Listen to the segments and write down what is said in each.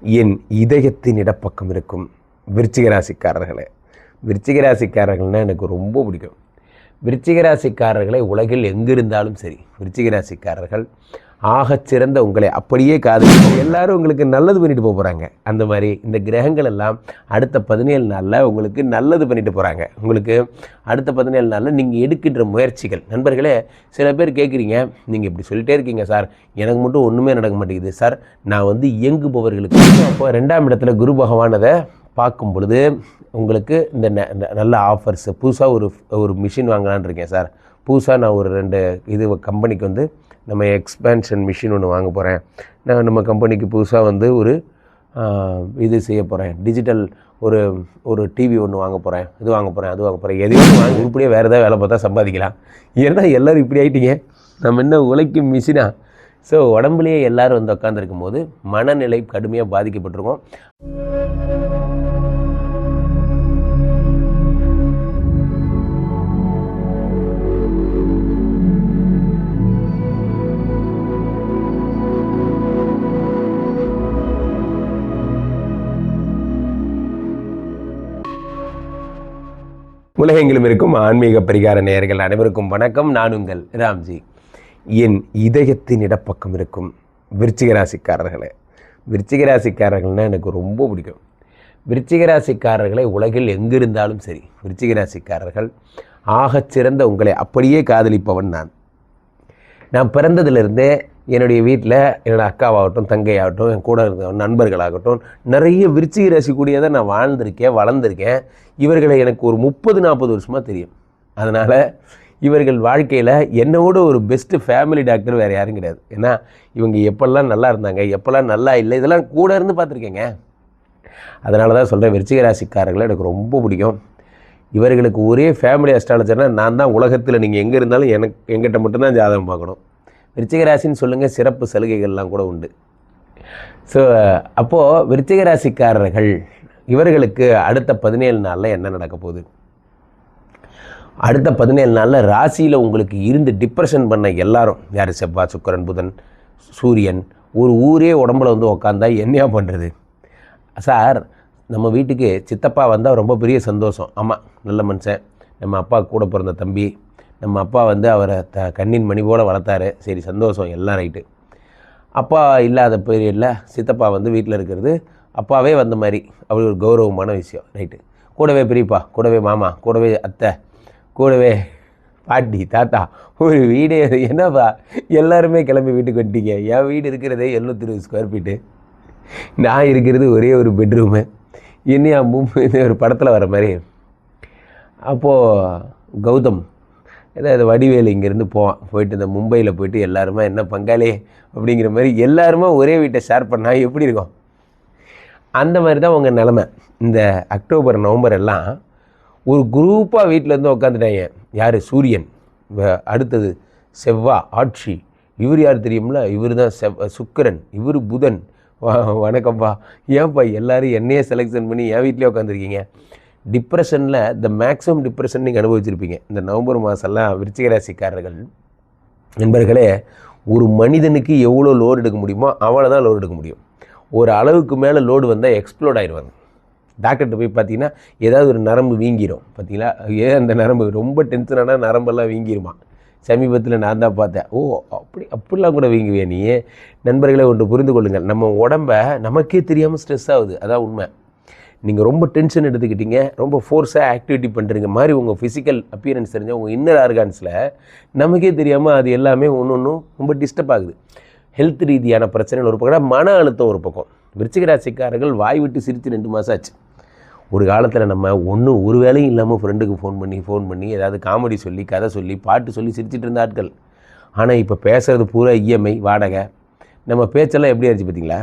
என் இதயத்தின் இடப்பக்கம் இருக்கும் விருச்சிகராசிக்காரர்களே விருச்சிகராசிக்காரர்கள்னால் ராசிக்காரர்கள்னால் எனக்கு ரொம்ப பிடிக்கும். விருச்சிகராசிக்காரர்களை உலகில் எங்கிருந்தாலும் சரி விருச்சிகராசிக்காரர்கள் ஆகச் சிறந்த உங்களை அப்படியே காதலி எல்லாரும் உங்களுக்கு நல்லது பண்ணிட்டு போக போகிறாங்க அந்த மாதிரி இந்த கிரகங்கள் எல்லாம் அடுத்த பதினேழு நாளில் உங்களுக்கு நல்லது பண்ணிட்டு போகிறாங்க உங்களுக்கு அடுத்த பதினேழு நாளில் நீங்கள் எடுக்கின்ற முயற்சிகள். நண்பர்களே சில பேர் கேட்குறீங்க நீங்கள் இப்படி சொல்லிட்டே இருக்கீங்க சார். எனக்கு மட்டும் ஒன்றுமே நடக்க மாட்டேங்குது சார். நான் வந்து இயங்குபவர்களுக்கு அப்போ ரெண்டாம் இடத்துல குரு பகவானதை பார்க்கும் பொழுது உங்களுக்கு இந்த ந- ந- நல்ல ஆஃபர்ஸு புதுசாக ஒரு ஒரு மிஷின் வாங்கலான்னு இருக்கேன் சார். புதுசாக நான் ஒரு ரெண்டு இது கம்பெனிக்கு வந்து நம்ம எக்ஸ்பேன்ஷன் மிஷின் ஒன்று வாங்க போகிறேன் நான் நம்ம கம்பெனிக்கு புதுசாக வந்து ஒரு இது செய்ய போகிறேன் டிஜிட்டல் ஒரு ஒரு டிவி ஒன்று வாங்க போகிறேன் இது வாங்க போகிறேன் அது வாங்க போகிறேன் எதையும் வாங்க உருப்படியாக வேறு ஏதாவது வேலை பார்த்தா சம்பாதிக்கலாம். ஏன்னா எல்லோரும் இப்படி ஆகிட்டீங்க நம்ம என்ன உழைக்கும் மிஷினா ஸோ உடம்புலேயே எல்லாரும் வந்து உட்காந்துருக்கும் போது மனநிலை கடுமையாக பாதிக்கப்பட்டிருக்கோம். உலகெங்கிலும் இருக்கும் ஆன்மீக பரிகார நேயர்கள் அனைவருக்கும் வணக்கம். நான் உங்கள் ராம்ஜி. என் இதயத்தின் இடப்பக்கம் இருக்கும் விருச்சிகராசிக்காரர்களே ராசிக்காரர்களே. ராசிக்காரர்கள்னால் எனக்கு ரொம்ப பிடிக்கும். விருச்சிகராசிக்காரர்களை உலகில் எங்கிருந்தாலும் சரி விருச்சிகராசிக்காரர்கள் ராசிக்காரர்கள் ஆகச் சிறந்த உங்களை அப்படியே காதலிப்பவன் நான். நான் பிறந்ததுலேருந்தே என்னுடைய வீட்டில் என்னோட அக்காவாகட்டும் தங்கையாகட்டும் என் கூட இருந்த நண்பர்களாகட்டும் நிறைய விருச்சிக ராசி நான் வாழ்ந்திருக்கேன் வளர்ந்துருக்கேன். இவர்களை எனக்கு ஒரு முப்பது நாற்பது வருஷமாக தெரியும். அதனால் இவர்கள் வாழ்க்கையில் என்னோட ஒரு பெஸ்ட்டு ஃபேமிலி டாக்டர் வேறு யாரும் கிடையாது. ஏன்னா இவங்க எப்பெல்லாம் நல்லா இருந்தாங்க எப்பெல்லாம் நல்லா இல்லை இதெல்லாம் கூட இருந்து பார்த்துருக்கேங்க. அதனால தான் சொல்கிறேன் விருச்சிக ராசிக்காரர்களை எனக்கு ரொம்ப பிடிக்கும். இவர்களுக்கு ஒரே ஃபேமிலி அஸ்ட்ராலஜர்னால் நான் தான் உலகத்தில் நீங்கள் எங்கே இருந்தாலும் எனக்கு எங்கிட்ட மட்டும்தான் ஜாதகம் பார்க்கணும். விருச்சிக ராசின்னு சொல்லுங்கள் சிறப்பு சலுகைகள்லாம் கூட உண்டு. ஸோ அப்போது விருச்சிக ராசிக்காரர்கள் இவர்களுக்கு அடுத்த பதினேழு நாளில் என்ன நடக்க போகுது? அடுத்த பதினேழு நாளில் ராசியில் உங்களுக்கு இருந்து டிப்ரெஷன் பண்ண எல்லாரும் யார் செவ்வாய் சுக்கிரன் புதன் சூரியன் ஒரு ஊரே உடம்புல வந்து உக்காந்தா என்னையா பண்ணுறது சார் நம்ம வீட்டுக்கு சித்தப்பா வந்தால் ரொம்ப பெரிய சந்தோஷம். ஆமாம் நல்ல மனுஷன். நம்ம அப்பா கூட பிறந்த தம்பி நம்ம அப்பா வந்து அவரை த கண்ணின் மணி போல் வளர்த்தாரு. சரி சந்தோஷம் எல்லாம் ரைட்டு அப்பா இல்லாத பீரியடில் சித்தப்பா வந்து வீட்டில் இருக்கிறது அப்பாவே வந்த மாதிரி. அப்படி ஒரு கௌரவமான விஷயம். நைட்டு கூடவே பெரியப்பா கூடவே மாமா கூடவே அத்தை கூடவே பாட்டி தாத்தா ஒரு வீடே என்னப்பா? எல்லாருமே கிளம்பி வீட்டுக்கு வந்துட்டீங்க. என் வீடு இருக்கிறதே எழுநூத்தி இருபது ஸ்கொயர் ஃபீட்டு நான் இருக்கிறது ஒரே ஒரு பெட்ரூமு இன்னும் மும்பை ஒரு படத்தில் வர மாதிரி. அப்போது கௌதம் ஏதாவது வடிவேலு இங்கேருந்து போவான். போயிட்டு இந்த மும்பையில் போயிட்டு எல்லாருமே என்ன பங்காளி? அப்படிங்கிற மாதிரி எல்லாருமே ஒரே வீட்டை ஷேர் பண்ணால் எப்படி இருக்கும்? அந்த மாதிரி தான் உங்கள் நிலமை. இந்த அக்டோபர் நவம்பர் எல்லாம் ஒரு குரூப்பாக வீட்டிலேருந்து உட்காந்துட்டாங்க யார்? சூரியன். வ- அடுத்தது செவ்வா ஆட்சி. இவர் யார் தெரியும்ல இவர் தான் செவ் சுக்கரன். இவர் புதன். வணக்கம்ப்பா ஏன்ப்பா எல்லோரும் என்னையே செலெக்ஷன் பண்ணி என் வீட்லேயே உட்காந்துருக்கீங்க டிப்ரெஷனில் த மேக்ஸிமம் டிப்ரெஷன் நீங்கள் அனுபவிச்சிருப்பீங்க. இந்த நவம்பர் மாதம்லாம் விருச்சிக ராசிக்காரர்கள் நண்பர்களே ஒரு மனிதனுக்கு எவ்வளோ லோடு எடுக்க முடியுமோ அவ்வளோ தான் லோடு எடுக்க முடியும். ஒரு அளவுக்கு மேலே லோடு வந்தால் எக்ஸ்ப்ளோட் ஆயிடுவாங்க டாக்டர்கிட்ட போய் பார்த்தீங்கன்னா ஏதாவது ஒரு நரம்பு வீங்கிரும். பார்த்தீங்களா ஏன் அந்த நரம்பு ரொம்ப டென்ஷனான நரம்பெல்லாம் வீங்கிருமா? சமீபத்தில் நான் தான் பார்த்தேன். ஓ அப்படி அப்படிலாம் கூட வீங்குவே நீ? நண்பர்களை ஒன்று புரிந்து கொள்ளுங்கள். நம்ம உடம்ப நமக்கே தெரியாமல் ஸ்ட்ரெஸ் ஆகுது. அதான் உண்மை. நீங்கள் ரொம்ப டென்ஷன் எடுத்துக்கிட்டீங்க. ரொம்ப ஃபோர்ஸாக ஆக்டிவிட்டி பண்ணுறீங்க மாதிரி உங்கள் ஃபிசிக்கல் அப்பியரன்ஸ் தெரிஞ்ச உங்கள் இன்னர் ஆர்கான்ஸில் நமக்கே தெரியாமல் அது எல்லாமே ஒன்று ஒன்றும் ரொம்ப டிஸ்டர்ப் ஆகுது. ஹெல்த் ரீதியான பிரச்சனைகள் ஒரு பக்கம் மன அழுத்தம் ஒரு பக்கம். விருச்சிக ராசிக்காரர்கள் வாய் விட்டு சிரித்து ரெண்டு மாதம் ஆச்சு. ஒரு காலத்தில் நம்ம ஒன்றும் ஒரு வேலையும் இல்லாமல் ஃப்ரெண்டுக்கு ஃபோன் பண்ணி ஃபோன் பண்ணி ஏதாவது காமெடி சொல்லி கதை சொல்லி பாட்டு சொல்லி சிரிச்சிட்டு இருந்த ஆட்கள் ஆனால் இப்போ பேசுகிறது பூரா இஎம்ஐ வாடகை. நம்ம பேச்செல்லாம் எப்படி ஆச்சு பார்த்தீங்களா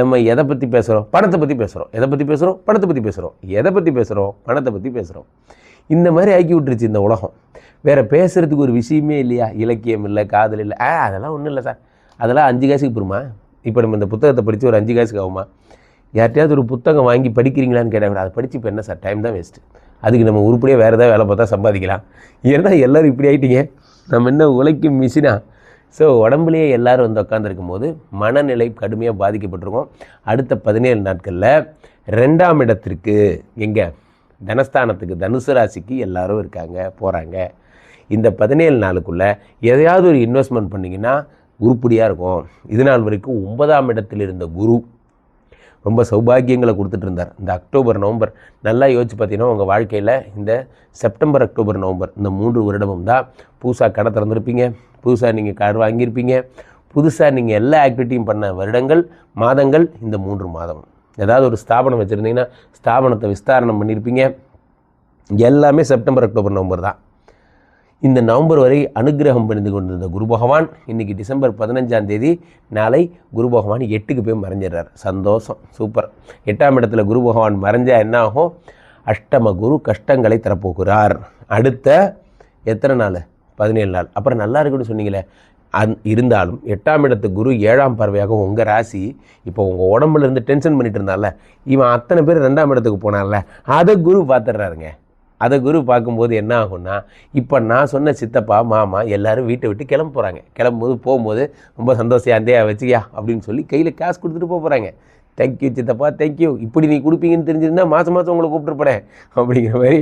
நம்ம எதை பற்றி பேசுகிறோம் பணத்தை பற்றி பேசுகிறோம் எதை பற்றி பேசுகிறோம் பணத்தை பற்றி பேசுகிறோம் எதை பற்றி பேசுகிறோம் பணத்தை பற்றி பேசுகிறோம் இந்த மாதிரி ஆக்கி விட்டுருச்சு இந்த உலகம். வேறு பேசுகிறதுக்கு ஒரு விஷயமே இல்லையா? இலக்கியம் இல்லை காதல் இல்லை. ஆ அதெல்லாம் ஒன்றும் இல்லை சார். அதெல்லாம் அஞ்சு காசுக்கு போருமா? இப்போ நம்ம இந்த புத்தகத்தை படித்து ஒரு அஞ்சு காசுக்கு ஆகுமா? யார்கிட்டயாவது ஒரு புத்தகம் வாங்கி படிக்கிறீங்களான்னு கேட்டாங்க அதை படித்து இப்போ என்ன சார் டைம் தான் வேஸ்ட்டு அதுக்கு நம்ம உருப்படியாக வேறு ஏதாவது வேலை பார்த்தா சம்பாதிக்கலாம். ஏன்னா எல்லோரும் இப்படி ஆகிட்டீங்க நம்ம என்ன உழைக்கும் மிஷினா ஸோ உடம்புலேயே எல்லாரும் வந்து உட்காந்துருக்கும் போது மனநிலை கடுமையாக பாதிக்கப்பட்டிருக்கும். அடுத்த பதினேழு நாட்களில் ரெண்டாம் இடத்திற்கு எங்கே? தனஸ்தானத்துக்கு தனுசு ராசிக்கு எல்லோரும் இருக்காங்க போகிறாங்க இந்த பதினேழு நாளுக்குள்ளே எதையாவது ஒரு இன்வெஸ்ட்மெண்ட் பண்ணிங்கன்னா உருப்படியாக இருக்கும். இது நாள் வரைக்கும் ஒன்பதாம் இடத்தில் இருந்த குரு ரொம்ப சௌபாகியங்களை கொடுத்துட்டு இருந்தார். இந்த அக்டோபர் நவம்பர் நல்லா யோசிச்சு பார்த்தீங்கன்னா உங்கள் வாழ்க்கையில் இந்த செப்டம்பர் அக்டோபர் நவம்பர் இந்த மூன்று வருடமும் தான் புதுசாக கடை திறந்துருப்பீங்க. புதுசாக நீங்கள் கார் வாங்கியிருப்பீங்க. புதுசாக நீங்கள் எல்லா ஆக்டிவிட்டியும் பண்ண வருடங்கள் மாதங்கள் இந்த மூன்று மாதம். ஏதாவது ஒரு ஸ்தாபனம் வச்சுருந்தீங்கன்னா ஸ்தாபனத்தை விஸ்தாரணம் பண்ணியிருப்பீங்க. எல்லாமே செப்டம்பர் அக்டோபர் நவம்பர் தான். இந்த நவம்பர் வரை அனுக்கிரகம் பண்ணிந்து கொண்டிருந்த குரு பகவான் இன்றைக்கி டிசம்பர் பதினஞ்சாம் தேதி நாளை குரு பகவான் எட்டுக்கு போய் மறைஞ்சிடுறார். சந்தோஷம். சூப்பர் எட்டாம் இடத்துல குரு பகவான் மறைஞ்சால் என்ன ஆகும் அஷ்டம குரு கஷ்டங்களை தரப்போகிறார். அடுத்த எத்தனை நாள்? பதினேழு நாள். அப்புறம் நல்லா இருக்குன்னு சொன்னீங்களே. அந் இருந்தாலும் எட்டாம் இடத்து குரு ஏழாம் பார்வையாக உங்கள் ராசி இப்போ உங்கள் உடம்புல இருந்து டென்ஷன் பண்ணிட்டு இருந்தால இவன் அத்தனை பேர் ரெண்டாம் இடத்துக்கு போனான்ல அதை குரு பார்த்துடுறாருங்க. அதை குரு பார்க்கும்போது என்ன ஆகும்னா இப்போ நான் சொன்ன சித்தப்பா மாமா எல்லாரும் வீட்டை விட்டு கிளம்ப போகிறாங்க கிளம்பும்போது போகும்போது ரொம்ப சந்தோஷம் அந்தையா வச்சுக்கியா? அப்படின்னு சொல்லி கையில் காசு கொடுத்துட்டு போக போகிறாங்க தேங்க்யூ சித்தப்பா தேங்க்யூ இப்படி நீ கொடுப்பீங்கன்னு தெரிஞ்சிருந்தா மாதம் மாதம் உங்களை கூப்பிட்டுருப்பேன் அப்படிங்கிற மாதிரி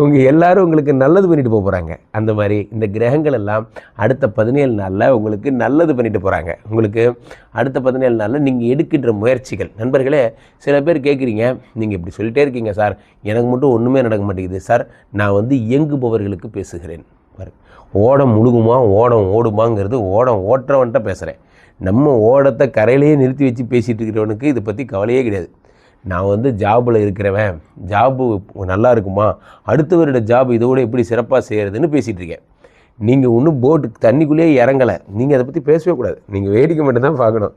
உங்கள் எல்லாரும் உங்களுக்கு நல்லது பண்ணிட்டு போக போகிறாங்க அந்த மாதிரி இந்த கிரகங்கள் எல்லாம் அடுத்த பதினேழு நாளில் உங்களுக்கு நல்லது பண்ணிட்டு போகிறாங்க உங்களுக்கு அடுத்த பதினேழு நாளில் நீங்கள் எடுக்கின்ற முயற்சிகள். நண்பர்களே சில பேர் கேட்குறீங்க நீங்கள் இப்படி சொல்லிட்டே இருக்கீங்க சார். எனக்கு மட்டும் ஒன்றுமே நடக்க மாட்டேங்குது சார். நான் வந்து இயங்குபவர்களுக்கு பேசுகிறேன். பாரு ஓடம் முழுகுமா ஓடம் ஓடுமாங்கிறது ஓடம் ஓட்டுறவன்ட்ட பேசுகிறேன் நம்ம ஓடத்தை கரையிலேயே நிறுத்தி வச்சு பேசிகிட்டு இருக்கிறவனுக்கு இதை பற்றி கவலையே கிடையாது. நான் வந்து ஜாபில் இருக்கிறவன். ஜாபு நல்லா இருக்குமா? அடுத்தவரோட ஜாப் இதோட எப்படி சிறப்பாக செய்கிறதுன்னு பேசிகிட்டு இருக்கேன். நீங்கள் ஒன்றும் போட்டு தண்ணிக்குள்ளேயே இறங்கலை. நீங்கள் அதை பற்றி பேசவே கூடாது. நீங்கள் வேடிக்கை மட்டும்தான் பார்க்கணும்.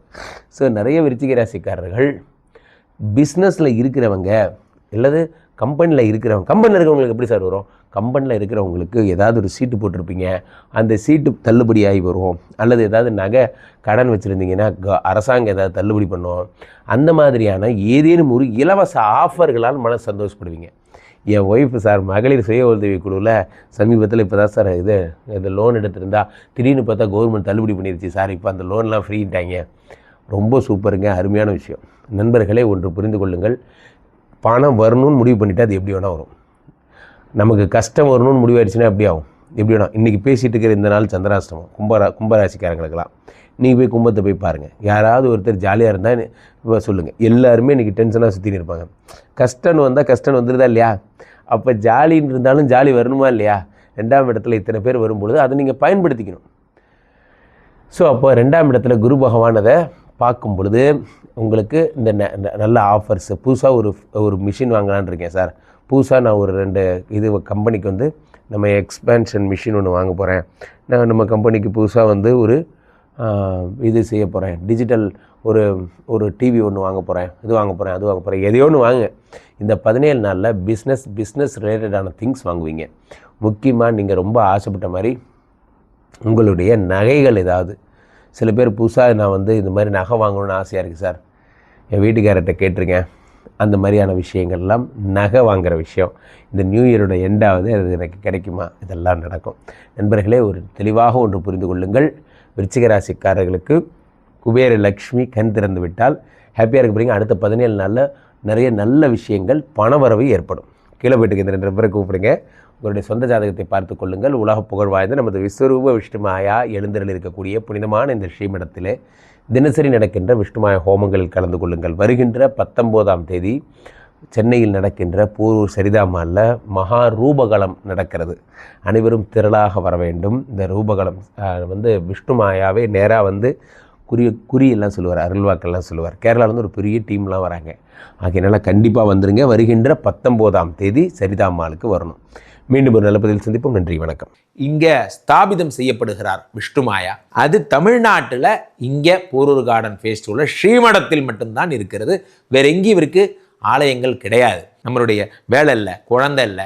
ஸோ நிறைய விருச்சிக ராசிக்காரர்கள் பிஸ்னஸில் இருக்கிறவங்க அல்லது கம்பெனியில் இருக்கிறவங்க கம்பெனியில் இருக்கிறவங்களுக்கு எப்படி சார் வரும்? கம்பெனியில் இருக்கிறவங்களுக்கு ஏதாவது ஒரு சீட்டு போட்டிருப்பீங்க. அந்த சீட்டு தள்ளுபடியாகி வரும். அல்லது ஏதாவது நகை கடன் வச்சுருந்தீங்கன்னா க- அரசாங்கம் ஏதாவது தள்ளுபடி பண்ணும். அந்த மாதிரியான ஏதேனும் ஒரு இலவச ஆஃபர்களால் மன சந்தோஷப்படுவீங்க. என் ஒய்ஃபு சார் மகளிர் சுய உதவி குழுவில் சமீபத்தில் இப்போ தான் சார் இது இந்த லோன் எடுத்திருந்தா திடீர்னு பார்த்தா கவர்மெண்ட் தள்ளுபடி பண்ணிருச்சு சார். இப்போ அந்த லோன்லாம் ஃப்ரீட்டாங்க ரொம்ப சூப்பருங்க அருமையான விஷயம். நண்பர்களே ஒன்று புரிந்து கொள்ளுங்கள். பணம் வரணும்னு முடிவு பண்ணிவிட்டு அது எப்படி வேணால் வரும். நமக்கு கஷ்டம் வரணும்னு முடிவாயிடுச்சுன்னா எப்படி ஆகும்? எப்படி வேணும் இன்றைக்கி பேசிகிட்டு இருக்கிற இந்த நாள் சந்திராஷ்டமம் கும்பரா கும்பராசிக்காரங்களுக்கெல்லாம். நீங்கள் போய் கும்பத்தை போய் பாருங்கள் யாராவது ஒருத்தர் ஜாலியாக இருந்தால் சொல்லுங்கள் எல்லாருமே இன்றைக்கி டென்ஷனாக சுற்றின்னு இருப்பாங்க. கஷ்டம்னு வந்தால் கஷ்டம் வந்துருதா இல்லையா? அப்போ ஜாலின்னு இருந்தாலும் ஜாலி வரணுமா இல்லையா? ரெண்டாம் இடத்துல இத்தனை பேர் வரும்பொழுது அதை நீங்கள் பயன்படுத்திக்கணும். ஸோ அப்போ ரெண்டாம் இடத்துல குரு பகவானதை பார்க்கும் பொழுது உங்களுக்கு இந்த ந- நல்ல ஆஃபர்ஸு புதுசாக ஒரு ஒரு மிஷின் வாங்கலான்னு இருக்கேன் சார். புதுசாக நான் ஒரு ரெண்டு இது கம்பெனிக்கு வந்து நம்ம எக்ஸ்பேன்ஷன் மிஷின் ஒன்று வாங்க போகிறேன் நான் நம்ம கம்பெனிக்கு புதுசாக வந்து ஒரு இது செய்ய போகிறேன் டிஜிட்டல் ஒரு ஒரு டிவி ஒன்று வாங்க போகிறேன் இது வாங்க போகிறேன் அது வாங்க போகிறேன் எதையோ ஒன்று வாங்க இந்த பதினேழு நாளில் பிஸ்னஸ் பிஸ்னஸ் ரிலேட்டடான திங்ஸ் வாங்குவீங்க. முக்கியமாக நீங்கள் ரொம்ப ஆசைப்பட்ட மாதிரி உங்களுடைய நகைகள் ஏதாவது சில பேர் புதுசாக நான் வந்து இந்த மாதிரி நகை வாங்கணும்னு ஆசையாக இருக்குது சார். என் வீட்டுக்காரர்கிட்ட கேட்டிருக்கேன். அந்த மாதிரியான விஷயங்கள்லாம் நகை வாங்குகிற விஷயம். இந்த நியூ இயரோட எண்டாவது அது எனக்கு கிடைக்குமா? இதெல்லாம் நடக்கும். நண்பர்களே ஒரு தெளிவாக ஒன்று புரிந்து கொள்ளுங்கள். விருச்சிகராசிக்காரர்களுக்கு குபேர லக்ஷ்மி கண் திறந்து விட்டால் ஹாப்பியாக இருக்க போகிறீங்க அடுத்த பதினேழு நாளில் நிறைய நல்ல விஷயங்கள் பணவரவு ஏற்படும். கீழே போயிட்டு இந்த ரெண்டு பேரை கூப்பிடுங்க. உங்களுடைய சொந்த ஜாதகத்தை பார்த்து கொள்ளுங்கள். உலக புகழ் வாய்ந்த நமது விஸ்வரூப விஷ்ணுமாயா எழுந்தரில் இருக்கக்கூடிய புனிதமான இந்த ஸ்ரீமடத்தில் தினசரி நடக்கின்ற விஷ்ணுமாய ஹோமங்களில் கலந்து கொள்ளுங்கள். வருகின்ற பத்தொம்போதாம் தேதி சென்னையில் நடக்கின்ற பூர்வ சரிதாமாலில் மகா ரூபகலம் நடக்கிறது. அனைவரும் திரளாக வர வேண்டும். இந்த ரூபகலம் வந்து விஷ்ணுமாயாவே நேராக வந்து குறி குறியெல்லாம் சொல்லுவார் அருள்வாக்கெல்லாம் சொல்லுவார். கேரளாவிலேருந்து ஒரு பெரிய டீம்லாம் வராங்க. ஆகையினால கண்டிப்பாக வந்துருங்க. வருகின்ற பத்தொம்போதாம் தேதி சரிதாம்மாளுக்கு வரணும். மீண்டும் ஒரு நல்ல பதில் சந்திப்போம். நன்றி வணக்கம். இங்கே ஸ்தாபிதம் செய்யப்படுகிறார் விஷ்ணுமாயா அது தமிழ்நாட்டில் இங்கே போரூர் கார்டன் ஃபேஸ்டிவலில் ஸ்ரீமடத்தில் மட்டும்தான் இருக்கிறது. வேற எங்கேயும் இவருக்கு ஆலயங்கள் கிடையாது. நம்மளுடைய வேலை இல்லை குழந்தை இல்லை